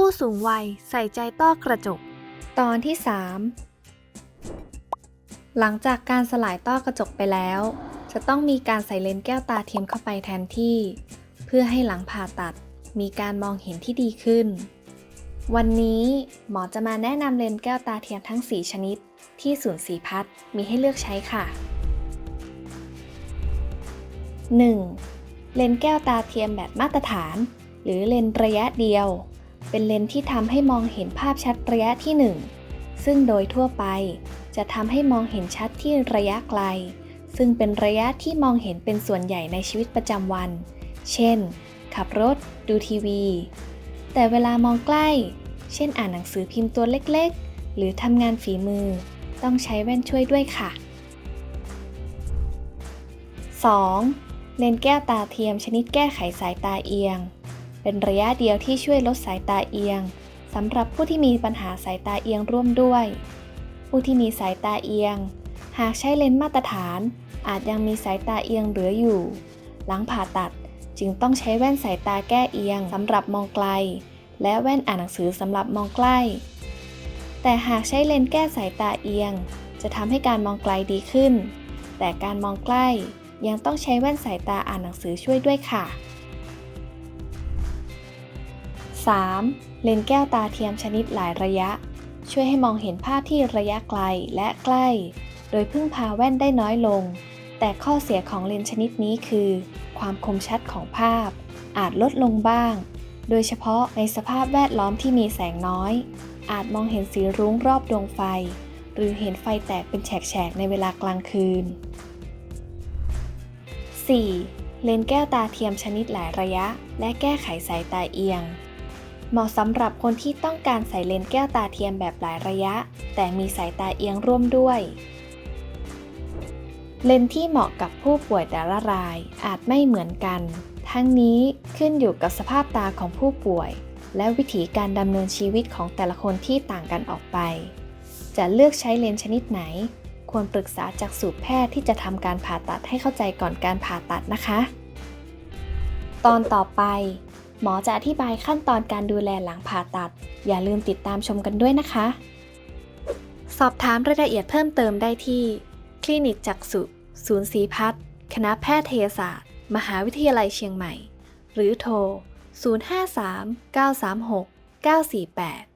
ผู้สูงวัยใส่ใจต้อกระจก ตอนที่ 3 หลังจากการสลายต้อกระจกไปแล้ว จะต้องมีการใส่เลนส์แก้วตาเทียมเข้าไปแทนที่ เพื่อให้หลังผ่าตัดมีการมองเห็นที่ดีขึ้น วันนี้หมอจะมาแนะนำเลนส์แก้วตาเทียมทั้ง 4 ชนิด ที่ศูนย์สีพัฒน์มีให้เลือกใช้ค่ะ 1. เลนส์แก้วตาเทียมแบบมาตรฐาน หรือเลนส์ระยะเดียว เป็นเลนส์ที่ทำให้มองเห็นภาพชัดระยะที่ 1 ซึ่งโดยทั่วไป จะทำให้มองเห็นชัดที่ระยะไกล ซึ่งเป็นระยะที่มองเห็นเป็นส่วนใหญ่ในชีวิตประจำวัน เช่น ขับรถ ดูทีวี แต่เวลามองใกล้ เช่นอ่านหนังสือพิมพ์ตัวเล็กๆ หรือทำงานฝีมือ ต้องใช้แว่นช่วยด้วยค่ะ 2. เลนส์แก้วตาเทียมชนิดแก้ไขสายตาเอียง เป็นระยะเดียวที่ช่วยลดสายตาเอียงสำหรับผู้ที่มีปัญหาสายตาเอียงร่วมด้วย ผู้ที่มีสายตาเอียง หากใช้เลนส์มาตรฐาน อาจยังมีสายตาเอียงเหลืออยู่ หลังผ่าตัดจึงต้องใช้แว่นสายตาแก้เอียงสำหรับมองไกล และแว่นอ่านหนังสือสำหรับมองใกล้ แต่หากใช้เลนส์แก้สายตาเอียง จะทำให้การมองไกลดีขึ้น แต่การมองใกล้ยังต้องใช้แว่นสายตาอ่านหนังสือช่วยด้วยค่ะ 3. เลนส์แก้วตาเทียมชนิดหลายระยะ ช่วยให้มองเห็นภาพที่ระยะไกลและใกล้ โดยพึ่งพาแว่นได้น้อยลง แต่ข้อเสียของเลนส์ชนิดนี้คือ ความคมชัดของภาพ อาจลดลงบ้าง โดยเฉพาะในสภาพแวดล้อมที่มีแสงน้อย อาจมองเห็นสีรุ้งรอบดวงไฟ หรือเห็นไฟแตกเป็นแฉกๆในเวลากลางคืน 4. เลนส์แก้วตาเทียมชนิดหลายระยะ และแก้ไขสายตาเอียง เหมาะสำหรับคนที่ต้องการใส่เลนส์แก้วตาเทียมแบบหลายระยะ แต่มีสายตาเอียงร่วมด้วย เลนส์ที่เหมาะกับผู้ป่วยแต่ละรายอาจไม่เหมือนกัน ทั้งนี้ขึ้นอยู่กับสภาพตาของผู้ป่วย และวิถีการดำเนินชีวิตของแต่ละคนที่ต่างกันออกไป จะเลือกใช้เลนส์ชนิดไหน ควรปรึกษาจากสูตรแพทย์ที่จะทำการผ่าตัดให้เข้าใจก่อนการผ่าตัดนะคะ ตอนต่อไป หมอจะอธิบายขั้นตอนการดูแลหลังผ่าตัด อย่าลืมติดตามชมกันด้วยนะคะ สอบถามรายละเอียดเพิ่มเติมได้ที่ คลินิกจักษุ ศูนย์ศรีพัฒน์คณะแพทยศาสตร์ มหาวิทยาลัยเชียงใหม่ หรือโทร 053 936 948